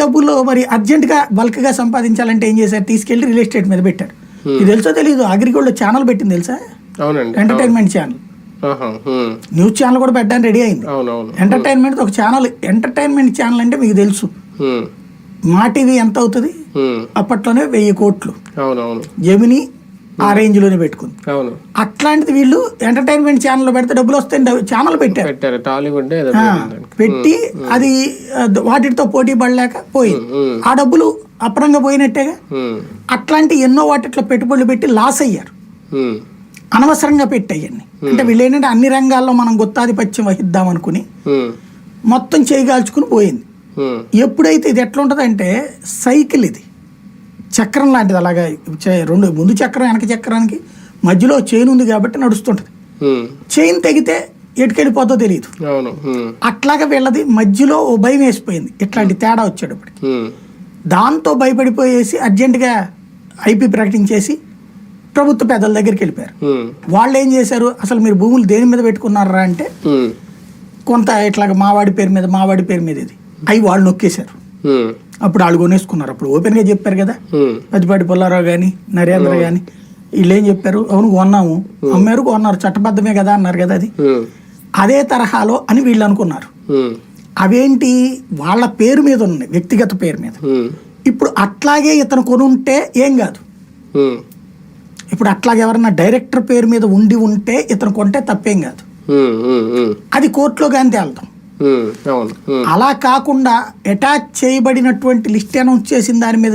డబ్బులు మరి అర్జెంటుగా బల్క్గా సంపాదించాలంటే ఏం చేశారు? తీసుకెళ్ళి రియల్ ఎస్టేట్ మీద పెట్టారు. ఇది తెలుసో తెలియదు అగ్రిగోల్డ్ ఛానల్ పెట్టింది తెలుసా? Entertainment channel. న్యూస్ ఛానల్ కూడా పెట్టడానికి రెడీ అయింది. ఎంటర్టైన్మెంట్ ఒక ఛానల్ ఎంటర్టైన్మెంట్ ఛానల్ అంటే మీకు తెలుసు. మా టీవీ ఎంత అవుతుంది. అప్పట్లోనే వెయ్యి కోట్లు. జమిని ఆ రేంజ్లోనే పెట్టుకుంది. అవును. అట్లాంటిది వీళ్ళు ఎంటర్టైన్మెంట్ ఛానల్ పెడితే డబ్బులు వస్తాయి ఛానల్ పెట్టారు. టాలీవుడ్. పెట్టి అది వాటితో పోటీ పడలేక పోయింది. ఆ డబ్బులు అపరంగా పోయినట్టేగా? అట్లాంటి ఎన్నో వాటిట్లో పెట్టుబడులు పెట్టి లాస్ అయ్యారు. అనవసరంగా పెట్టాయన్ని అంటే వీళ్ళు ఏంటంటే అన్ని రంగాల్లో మనం గుత్తాధిపత్యం వహిద్దాం అనుకుని మొత్తం చేయగాల్చుకుని పోయింది. ఎప్పుడైతే ఇది ఎట్లా ఉంటుందంటే సైకిల్ ఇది. చక్రం లాంటిది అలాగా రెండు ముందు చక్రం వెనక చక్రానికి మధ్యలో చైన్ ఉంది కాబట్టి నడుస్తుంటుంది. చైన్ తెగితే ఎటుకెళ్ళిపోతుందో తెలియదు అట్లాగా వీళ్ళది మధ్యలో ఓ భయం వేసిపోయింది. ఇట్లాంటి తేడా వచ్చేటప్పటికి. దాంతో భయపడిపోయేసి అర్జెంటుగా ఐపీ ప్రకటించేసి ప్రభుత్వ పెద్దల దగ్గరికి వెళ్ళిపోయారు. వాళ్ళు ఏం చేశారు? అసలు మీరు భూములు దేని మీద పెట్టుకున్నారా అంటే కొంత ఇట్లాగ మావాడి పేరు మీద మావాడి పేరు మీద ఇది అవి వాళ్ళు నొక్కేశారు. అప్పుడు వాళ్ళు కొనేసుకున్నారు. అప్పుడు ఓపెన్గా చెప్పారు కదా. పెద్దపాటి పుల్లారావు కానీ నరేంద్ర కానీ వీళ్ళు ఏం చెప్పారు? అవును కొన్నాము. అమ్మారు కొన్నారు. చట్టబద్ధమే కదా అన్నారు కదా అది. అదే తరహాలో అని వీళ్ళు అనుకున్నారు. అవేంటి? వాళ్ళ పేరు మీద ఉన్నాయి వ్యక్తిగత పేరు మీద. ఇప్పుడు అట్లాగే ఇతను కొనుంటే ఏం కాదు. ఇప్పుడు అట్లాగే ఎవరన్నా డైరెక్టర్ పేరు మీద ఉండి ఉంటే ఇతను కొంటే తప్పేం కాదు. అది కోర్టులో కానీ తేలుతాం. అలా కాకుండా అటాచ్ చేయబడినటువంటి లిస్ట్ అనౌన్స్ చేసిన దాని మీద